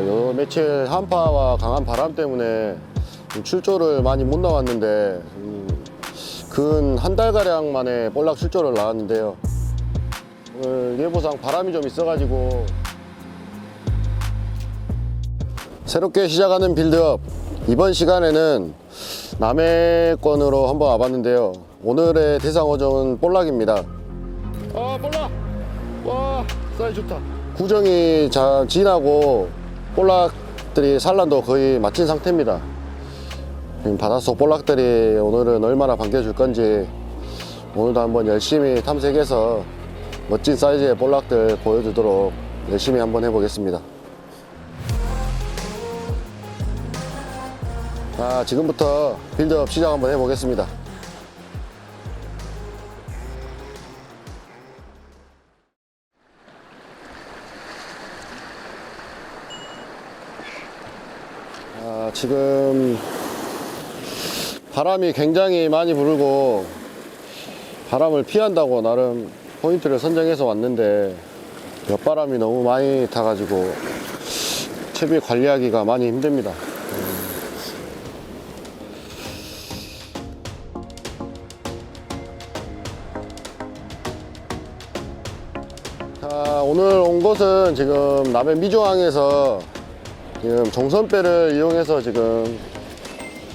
요 며칠 한파와 강한 바람 때문에 좀 출조를 많이 못 나왔는데 근한 달 가량 만에 볼락 출조를 나왔는데요. 오늘 예보상 바람이 좀 있어가지고 새롭게 시작하는 빌드업 이번 시간에는 남해권으로 한번 와봤는데요. 오늘의 대상 어종은 볼락입니다. 아 볼락! 와 사이 좋다. 구정이 자, 지나고 볼락들이 산란도 거의 마친 상태입니다. 지금 바닷속 볼락들이 오늘은 얼마나 반겨줄 건지 오늘도 한번 열심히 탐색해서 멋진 사이즈의 볼락들 보여주도록 열심히 한번 해보겠습니다. 자, 지금부터 빌드업 시작 한번 해보겠습니다. 지금 바람이 굉장히 많이 불고 바람을 피한다고 나름 포인트를 선정해서 왔는데 옆바람이 너무 많이 타가지고 채비 관리하기가 많이 힘듭니다. 자, 오늘 온 곳은 지금 남해 미조항에서 지금 종선배를 이용해서 지금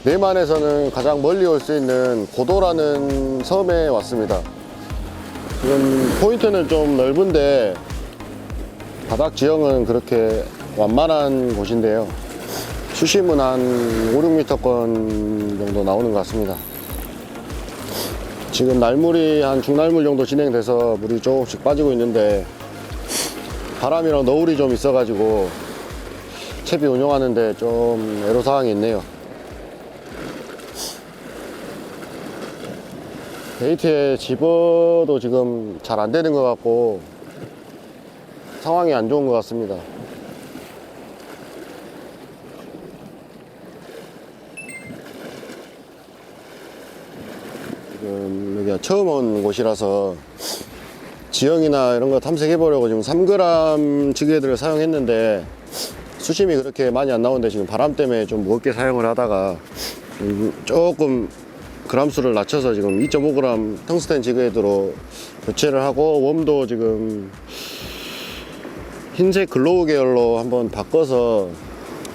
내만에서는 가장 멀리 올 수 있는 고도라는 섬에 왔습니다. 지금 포인트는 좀 넓은데 바닥 지형은 그렇게 완만한 곳인데요. 수심은 한 5, 6m권 정도 나오는 것 같습니다. 지금 날물이 한 중날물 정도 진행돼서 물이 조금씩 빠지고 있는데 바람이랑 너울이 좀 있어가지고 채비 운영하는데 좀 애로사항이 있네요. 베이트에 집어도 지금 잘 안 되는 것 같고 상황이 안 좋은 것 같습니다. 지금 여기가 처음 온 곳이라서 지형이나 이런 거 탐색해 보려고 지금 3g 지게들을 사용했는데 수심이 그렇게 많이 안 나오는데 지금 바람 때문에 좀 무겁게 사용을 하다가 음, 조금 그람 수를 낮춰서 지금 2.5g 텅스텐 지그헤드로 교체를 하고 웜도 지금 흰색 글로우 계열로 한번 바꿔서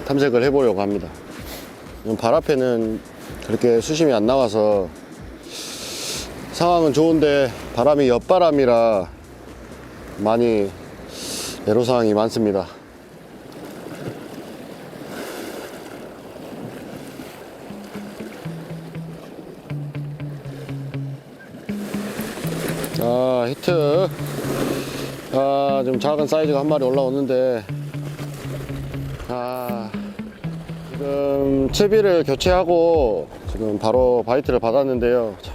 탐색을 해보려고 합니다. 발 앞에는 그렇게 수심이 안 나와서 상황은 좋은데 바람이 옆바람이라 많이 애로사항이 많습니다. 히트. 아, 좀 작은 사이즈가 한 마리 올라오는데, 아, 지금 채비를 교체하고 지금 바로 바이트를 받았는데요. 자,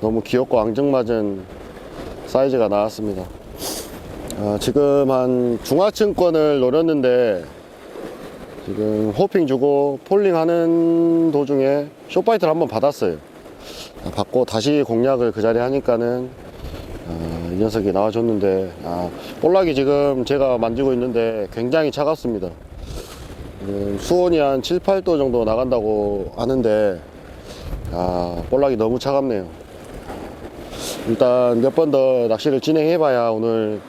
너무 귀엽고 앙증맞은 사이즈가 나왔습니다. 아, 지금 한 중하층권을 노렸는데, 지금 호핑 주고 폴링 하는 도중에 쇼파이트를 한번 받았어요. 아, 받고 다시 공략을 그 자리에 하니까는 녀석이 나와줬는데 아, 볼락이 지금 제가 만지고 있는데 굉장히 차갑습니다. 음, 수온이 한 7, 8도 정도 나간다고 하는데 아, 볼락이 너무 차갑네요. 일단 몇 번 더 낚시를 진행해 봐야 오늘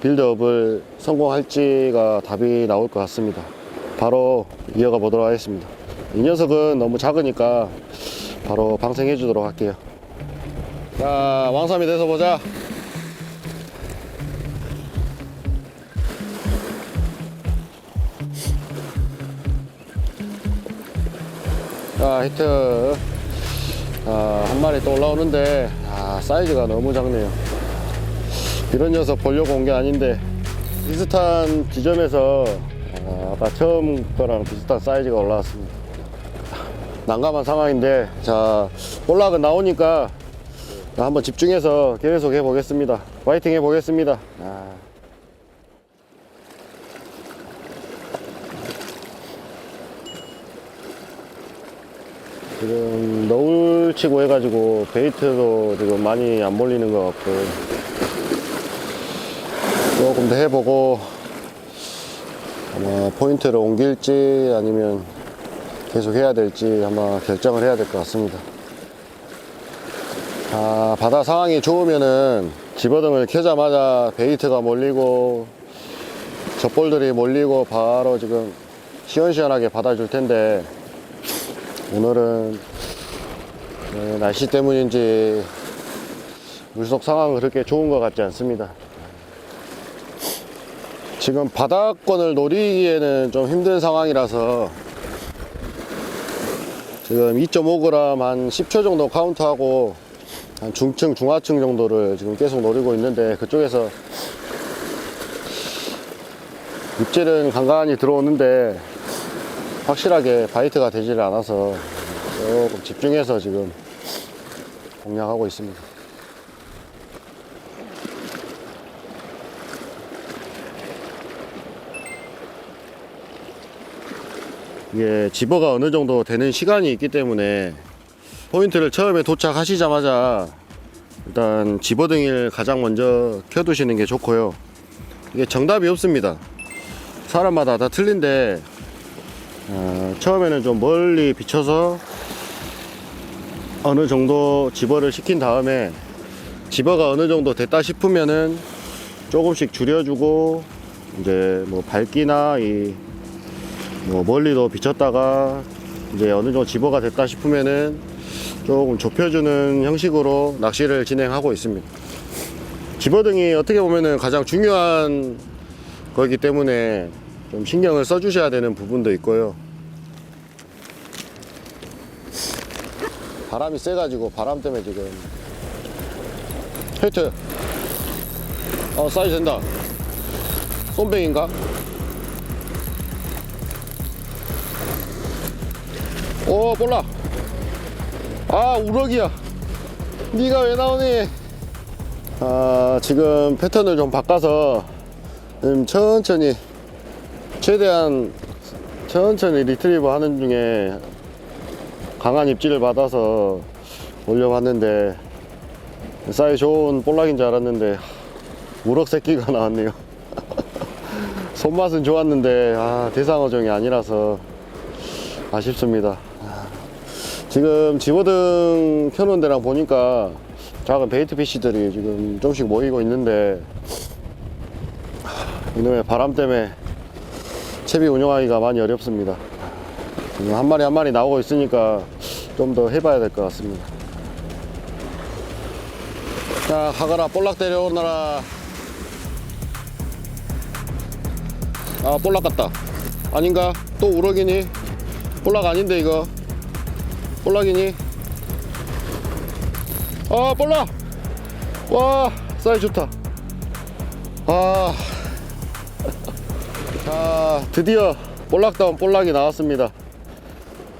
빌드업을 성공할지가 답이 나올 것 같습니다. 바로 이어가 보도록 하겠습니다. 이 녀석은 너무 작으니까 바로 방생해 주도록 할게요. 자, 왕삼이 돼서 보자. 자, 히트. 아, 한 마리 또 올라오는데, 아, 사이즈가 너무 작네요. 이런 녀석 보려고 온 게 아닌데, 비슷한 지점에서, 아, 아까 처음 거랑 비슷한 사이즈가 올라왔습니다. 난감한 상황인데 자 볼락은 나오니까 한번 집중해서 계속 해보겠습니다 파이팅 해보겠습니다 아. 지금 너울 치고 해가지고 베이트도 지금 많이 안 몰리는 것 같고 조금 더 해보고 아마 포인트를 옮길지 아니면 계속 해야 될지 아마 결정을 해야 될 것 같습니다. 아, 바다 상황이 좋으면은 집어등을 켜자마자 베이트가 몰리고 젖볼들이 몰리고 바로 지금 시원시원하게 받아줄 텐데 오늘은 네, 날씨 때문인지 물속 상황은 그렇게 좋은 것 같지 않습니다. 지금 바닥권을 노리기에는 좀 힘든 상황이라서 지금 2.5g 한 10초 정도 카운트하고 한 중층, 중하층 정도를 지금 계속 노리고 있는데 그쪽에서 입질은 간간히 들어오는데 확실하게 바이트가 되지를 않아서 조금 집중해서 지금 공략하고 있습니다. 이게 집어가 어느 정도 되는 시간이 있기 때문에 포인트를 처음에 도착하시자마자 일단 집어등을 가장 먼저 켜두시는 게 좋고요. 이게 정답이 없습니다. 사람마다 다 틀린데 어, 처음에는 좀 멀리 비춰서 어느 정도 집어를 시킨 다음에 집어가 어느 정도 됐다 싶으면은 조금씩 줄여주고 이제 뭐 밝기나 이 뭐 멀리도 비쳤다가 이제 어느 정도 집어가 됐다 싶으면은 조금 좁혀주는 형식으로 낚시를 진행하고 있습니다. 집어등이 어떻게 보면은 가장 중요한 거기 때문에 좀 신경을 써주셔야 되는 부분도 있고요. 바람이 세가지고 바람 때문에 지금. 히트. 어 사이즈 된다. 쏨뱅인가? 오 몰라. 아 우럭이야. 니가 왜 나오니? 아 지금 패턴을 좀 바꿔서 음, 천천히 최대한 천천히 리트리버 하는 중에 강한 입질을 받아서 올려봤는데 사이 좋은 볼락인 줄 알았는데 우럭 새끼가 나왔네요. 손맛은 좋았는데 아, 대상어종이 아니라서 아쉽습니다. 아, 지금 집어등 켜놓은 데랑 보니까 작은 베이트 피쉬들이 지금 조금씩 모이고 있는데 하, 이놈의 바람 때문에 채비 운영하기가 많이 어렵습니다 지금 한 마리 한 마리 나오고 있으니까 좀 더 해봐야 될 것 같습니다. 자, 가거라, 볼락 데려오너라. 아, 볼락 같다. 아닌가? 또 우럭이니? 볼락 아닌데, 이거. 볼락이니? 아, 볼락! 와, 사이 좋다. 아. 자, 드디어 볼락다운 볼락이 나왔습니다.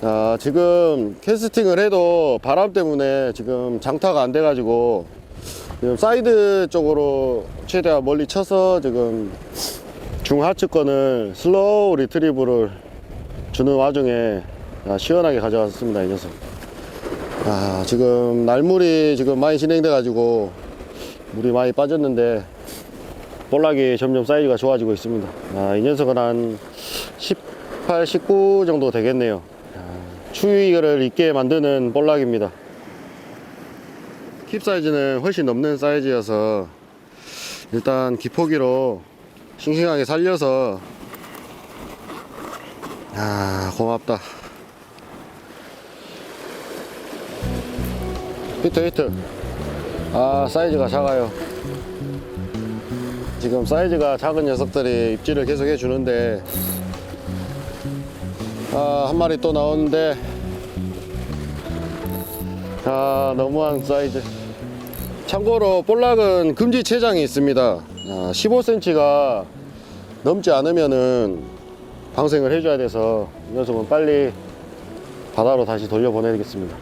자, 지금 캐스팅을 해도 바람 때문에 지금 장타가 안 돼가지고 지금 사이드 쪽으로 최대한 멀리 쳐서 지금 중하측권을 슬로우 리트리브를 주는 와중에 아, 시원하게 가져왔습니다, 이 녀석. 아, 지금 날물이 지금 많이 진행돼 가지고 물이 많이 빠졌는데 볼락이 점점 사이즈가 좋아지고 있습니다. 아, 이 녀석은 한 18, 19 정도 되겠네요. 추위를 있게 만드는 볼락입니다. 킵 사이즈는 훨씬 넘는 사이즈여서 일단 기포기로 싱싱하게 살려서 아 고맙다 히트 히트 아 사이즈가 작아요 지금 사이즈가 작은 녀석들이 입질을 계속 해주는데 아, 한 마리 또 나오는데 아, 너무한 사이즈. 참고로 볼락은 금지 체장이 있습니다. 아, 15cm가 넘지 않으면은 방생을 해줘야 돼서 이 녀석은 빨리 바다로 다시 돌려보내겠습니다.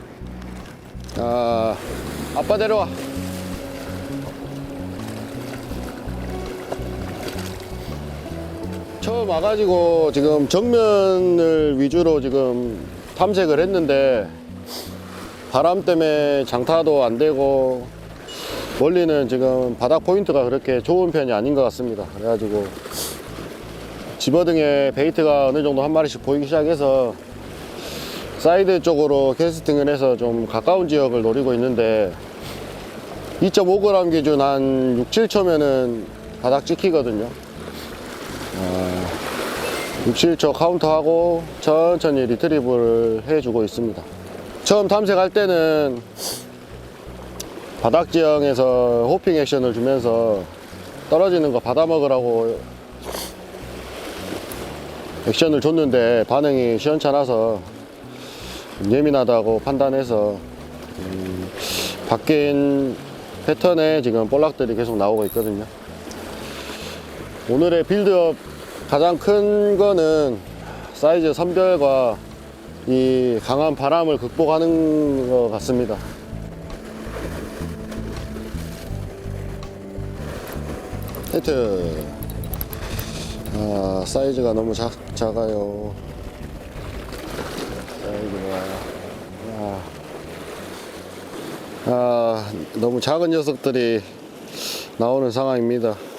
아, 아빠 데려와 와가지고 지금 정면을 위주로 지금 탐색을 했는데 바람 때문에 장타도 안 되고 멀리는 지금 바닥 포인트가 그렇게 좋은 편이 아닌 것 같습니다. 그래가지고 집어등에 베이트가 어느 정도 한 마리씩 보이기 시작해서 사이드 쪽으로 캐스팅을 해서 좀 가까운 지역을 노리고 있는데 2.5g 기준 한 6, 7초면은 바닥 찍히거든요. 6, 7초 카운터하고 천천히 리트리브를 해주고 있습니다. 처음 탐색할 때는 바닥 지형에서 호핑 액션을 주면서 떨어지는 거 받아 먹으라고 액션을 줬는데 반응이 시원찮아서 예민하다고 판단해서 음, 바뀐 패턴에 지금 볼락들이 계속 나오고 있거든요. 오늘의 빌드업 가장 큰 거는 사이즈 선별과 이 강한 바람을 극복하는 것 같습니다. 히트. 아, 사이즈가 너무 작, 작아요. 아, 아, 너무 작은 녀석들이 나오는 상황입니다.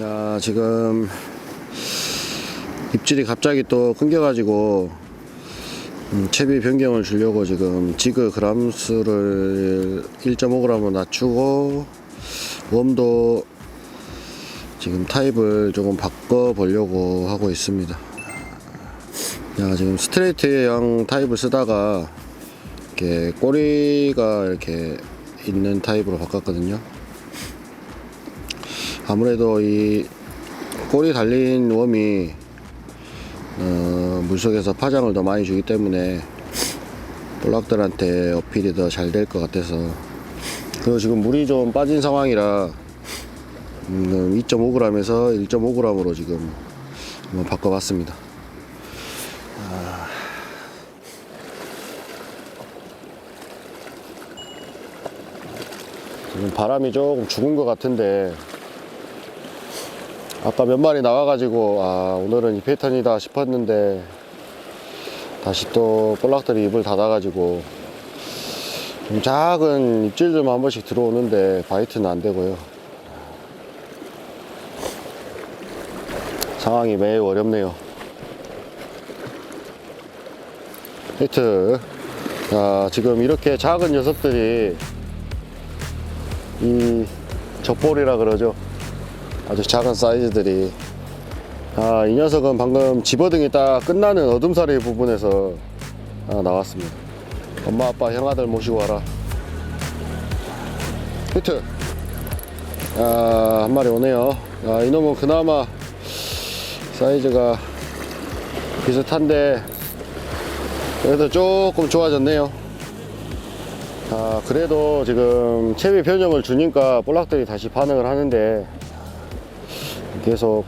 야, 지금 입질이 갑자기 또 끊겨가지고 음, 채비 변경을 주려고 지금 지그 그람수를 1.5g으로 낮추고 웜도 지금 타입을 조금 바꿔 보려고 하고 있습니다. 야, 지금 스트레이트형 타입을 쓰다가 이렇게 꼬리가 이렇게 있는 타입으로 바꿨거든요. 아무래도 이 꼬리 달린 웜이 어, 물속에서 파장을 더 많이 주기 때문에 볼락들한테 어필이 더 잘 될 것 같아서 그리고 지금 물이 좀 빠진 상황이라 음, 2.5g에서 1.5g으로 지금 한번 바꿔봤습니다. 아. 지금 바람이 조금 죽은 것 같은데 아까 몇 마리 나와가지고 아 오늘은 이 패턴이다 싶었는데 다시 또 볼락들이 입을 닫아가지고 좀 작은 입질들만 한 번씩 들어오는데 바이트는 안 되고요. 상황이 매우 어렵네요. 히트 자 지금 이렇게 작은 녀석들이 이 젖볼이라 그러죠 아주 작은 사이즈들이. 아, 이 녀석은 방금 집어등이 딱 끝나는 어둠사리 부분에서 아, 나왔습니다. 엄마 아빠 형아들 모시고 와라. 히트! 아, 한 마리 오네요. 아, 이놈은 그나마 사이즈가 비슷한데 그래도 조금 좋아졌네요. 아, 그래도 지금 채비 변형을 주니까 볼락들이 다시 반응을 하는데 계속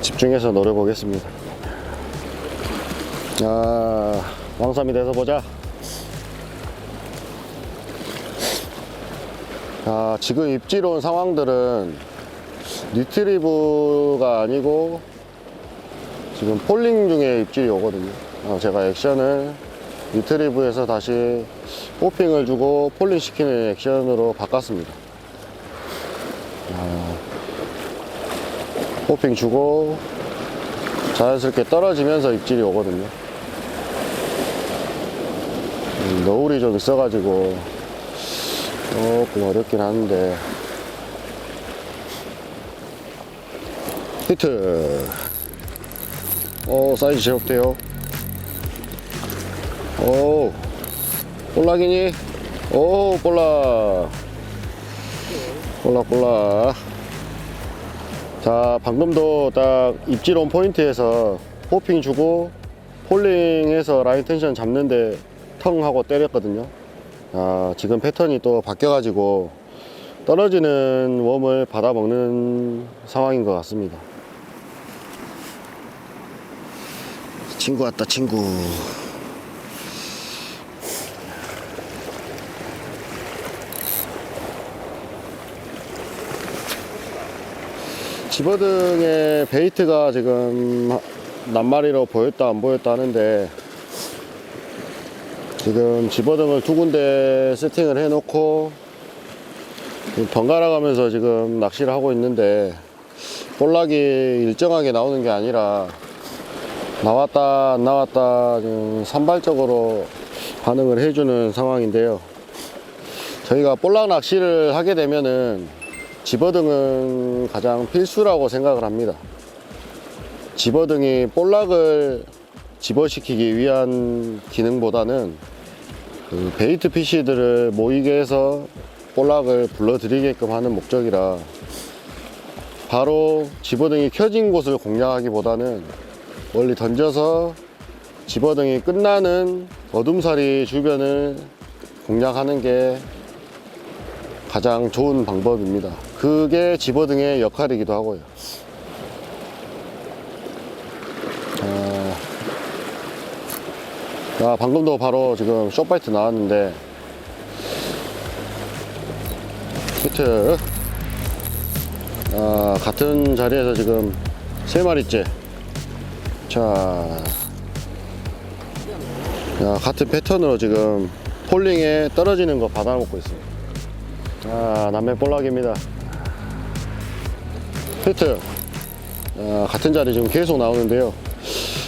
집중해서 노려보겠습니다. 아, 왕삼이 돼서 보자. 아, 지금 입질 온 상황들은 리트리브가 아니고 지금 폴링 중에 입질이 오거든요. 어, 제가 액션을 리트리브에서 다시 호핑을 주고 폴링 시키는 액션으로 바꿨습니다. 호핑 주고 자연스럽게 떨어지면서 입질이 오거든요. 음, 너울이 좀 있어가지고 조금 어렵긴 하는데. 히트! 오 사이즈 제법돼요. 오 볼락이니? 오 볼락. 볼락 볼락 자 방금도 딱 입질 온 포인트에서 호핑 주고 폴링해서 라인 텐션 잡는데 텅 하고 때렸거든요. 아 지금 패턴이 또 바뀌어 가지고 떨어지는 웜을 받아 먹는 상황인 것 같습니다. 친구 왔다 친구 집어등의 베이트가 지금 낱마리로 보였다 안 보였다 하는데 지금 집어등을 두 군데 세팅을 해 놓고 번갈아 가면서 지금 낚시를 하고 있는데 볼락이 일정하게 나오는 게 아니라 나왔다 안 나왔다 지금 산발적으로 반응을 해주는 상황인데요. 저희가 볼락 낚시를 하게 되면은 집어등은 가장 필수라고 생각을 합니다. 집어등이 볼락을 집어시키기 위한 기능보다는 그 베이트 피시들을 모이게 해서 볼락을 불러들이게끔 하는 목적이라 바로 집어등이 켜진 곳을 공략하기보다는 멀리 던져서 집어등이 끝나는 어둠사리 주변을 공략하는 게 가장 좋은 방법입니다. 그게 집어등의 역할이기도 하고요. 아, 방금도 바로 지금 쇼파이트 나왔는데 히트. 아, 같은 자리에서 지금 세 마리째. 자 야, 같은 패턴으로 지금 폴링에 떨어지는 거 받아먹고 있습니다. 아 남의 볼락입니다 히트 아, 같은 자리 지금 계속 나오는데요.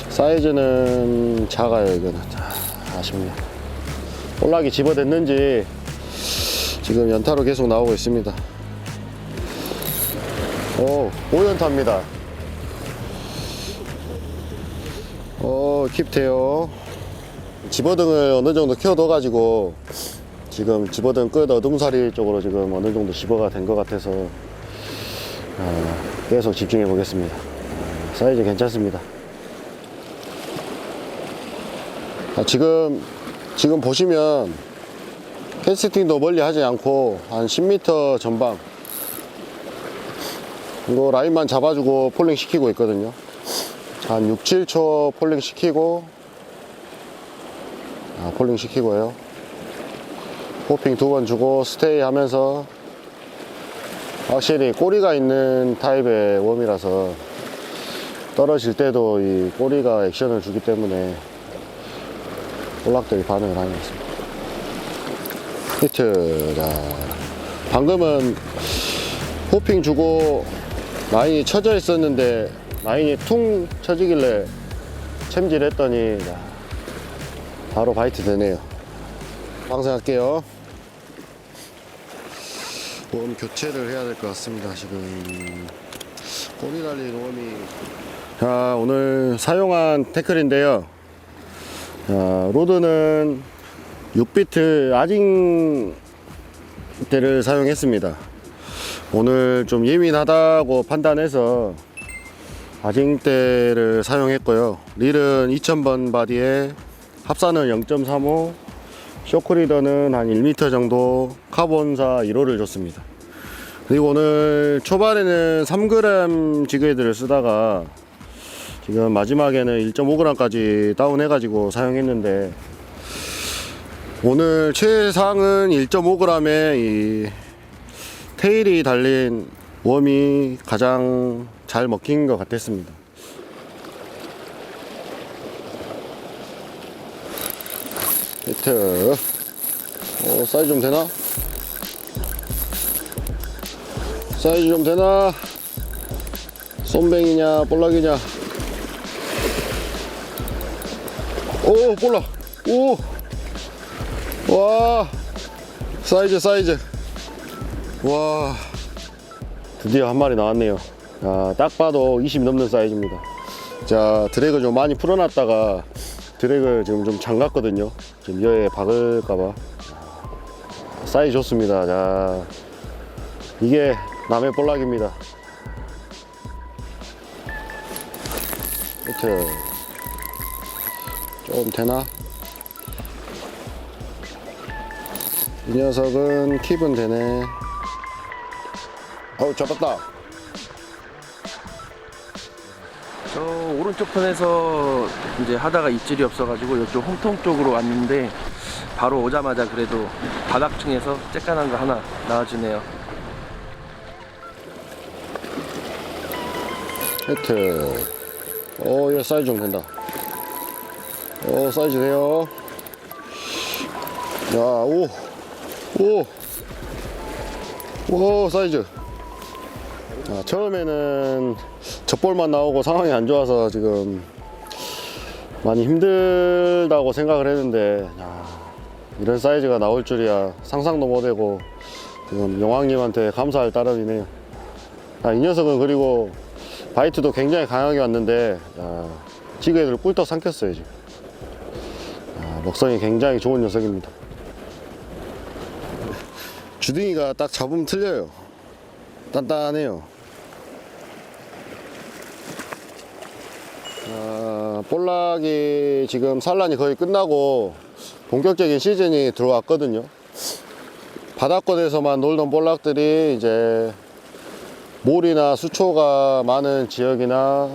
사이즈는 작아요 이거는. 아, 아쉽네요. 볼락이 집어댔는지 지금 연타로 계속 나오고 있습니다. 오 5연타입니다. 어 킵돼요. 집어등을 어느 정도 켜둬 가지고 지금 집어등 끝 어둠사리 쪽으로 지금 어느 정도 집어가 된 것 같아서 아, 계속 집중해 보겠습니다. 아, 사이즈 괜찮습니다. 아, 지금 지금 보시면 캐스팅도 멀리 하지 않고 한 10m 전방 이거 라인만 잡아주고 폴링 시키고 있거든요. 한 6, 7초 폴링 시키고 아, 폴링 시키고요. 호핑 두 번 주고 스테이 하면서 확실히 꼬리가 있는 타입의 웜이라서 떨어질 때도 이 꼬리가 액션을 주기 때문에 볼락들이 반응을 하는 것 같습니다. 히트. 자, 방금은 호핑 주고 라인이 쳐져 있었는데 라인이 퉁 쳐지길래 챔질 했더니 야, 바로 바이트 되네요. 방생할게요. 웜 교체를 해야 될 것 같습니다. 지금 꼬리 달린 웜이 자 오늘 사용한 태클인데요. 자, 로드는 6비트 아징대를 사용했습니다. 오늘 좀 예민하다고 판단해서 아징대를 사용했고요. 릴은 2000번 바디에 합산은 0.35, 쇼크리더는 한 1m 정도 카본사 1호를 줬습니다. 그리고 오늘 초반에는 3g 지그헤드를 쓰다가 지금 마지막에는 1.5g까지 다운해 가지고 사용했는데 오늘 최상은 1.5g의 이 테일이 달린 웜이 가장 잘 먹힌 것 같았습니다. 히트. 어, 사이즈 좀 되나? 사이즈 좀 되나? 쏨뱅이냐, 볼락이냐? 오, 볼락. 오! 와! 사이즈, 사이즈. 와. 드디어 한 마리 나왔네요. 아, 딱 봐도 20 넘는 사이즈입니다. 자, 드랙을 좀 많이 풀어놨다가 드랙을 지금 좀 잠갔거든요. 지금 여에 박을까봐. 사이즈 좋습니다. 자, 이게 남의 볼락입니다. 히트. 좀 되나? 이 녀석은 킵은 되네. 어우, 잡았다. 저 오른쪽 편에서 이제 하다가 입질이 없어가지고 이쪽 홍통 쪽으로 왔는데 바로 오자마자 그래도 바닥층에서 쬐깐한 거 하나 나와주네요. 히트. 오, 얘 사이즈 좀 된다. 오, 사이즈 돼요. 야, 오. 오. 오 사이즈 아, 처음에는 젖볼만 나오고 상황이 안 좋아서 지금 많이 힘들다고 생각을 했는데 야, 이런 사이즈가 나올 줄이야 상상도 못하고 지금 용왕님한테 감사할 따름이네요 아, 이 녀석은 그리고 바이트도 굉장히 강하게 왔는데 아, 찌개를 꿀떡 삼켰어요 지금 아, 먹성이 굉장히 좋은 녀석입니다 주둥이가 딱 잡으면 틀려요. 단단해요. 아, 볼락이 지금 산란이 거의 끝나고 본격적인 시즌이 들어왔거든요. 바닷권에서만 놀던 볼락들이 이제 몰이나 수초가 많은 지역이나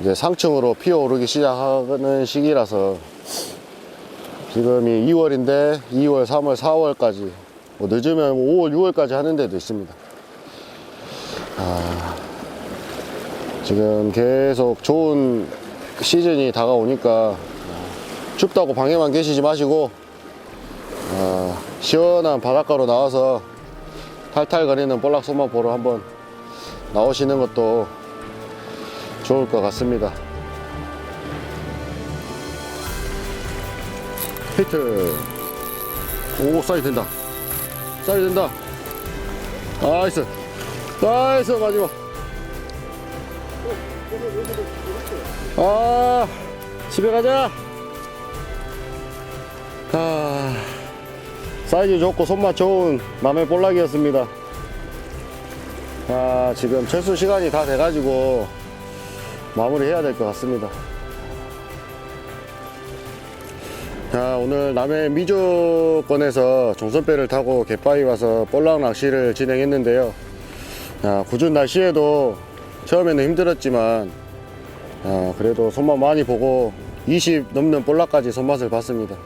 이제 상층으로 피어오르기 시작하는 시기라서 지금이 2월인데 2월, 3월, 4월까지 뭐 늦으면 5월, 6월까지 하는 데도 있습니다. 아, 지금 계속 좋은 시즌이 다가오니까 춥다고 방에만 계시지 마시고 아, 시원한 바닷가로 나와서 탈탈거리는 볼락소만 보러 한번 나오시는 것도 좋을 것 같습니다. 히트. 오 사이 된다. 사이 된다. 나이스. 나이스 마지막 아 집에 가자. 아 사이즈 좋고 손맛 좋은 남의 볼락이었습니다. 아 지금 철수 시간이 다 돼가지고 마무리 해야 될 것 같습니다. 자 오늘 남해 미조권에서 종선배를 타고 갯바위 와서 볼락 낚시를 진행했는데요. 자, 궂은 날씨에도 처음에는 힘들었지만 아, 그래도 손맛 많이 보고 20 넘는 볼락까지 손맛을 봤습니다.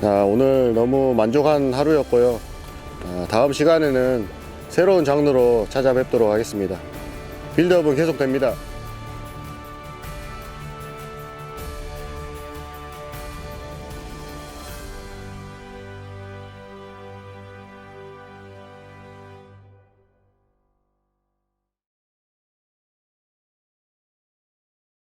자, 오늘 너무 만족한 하루였고요. 아, 다음 시간에는 새로운 장르로 찾아뵙도록 하겠습니다. 빌드업은 계속됩니다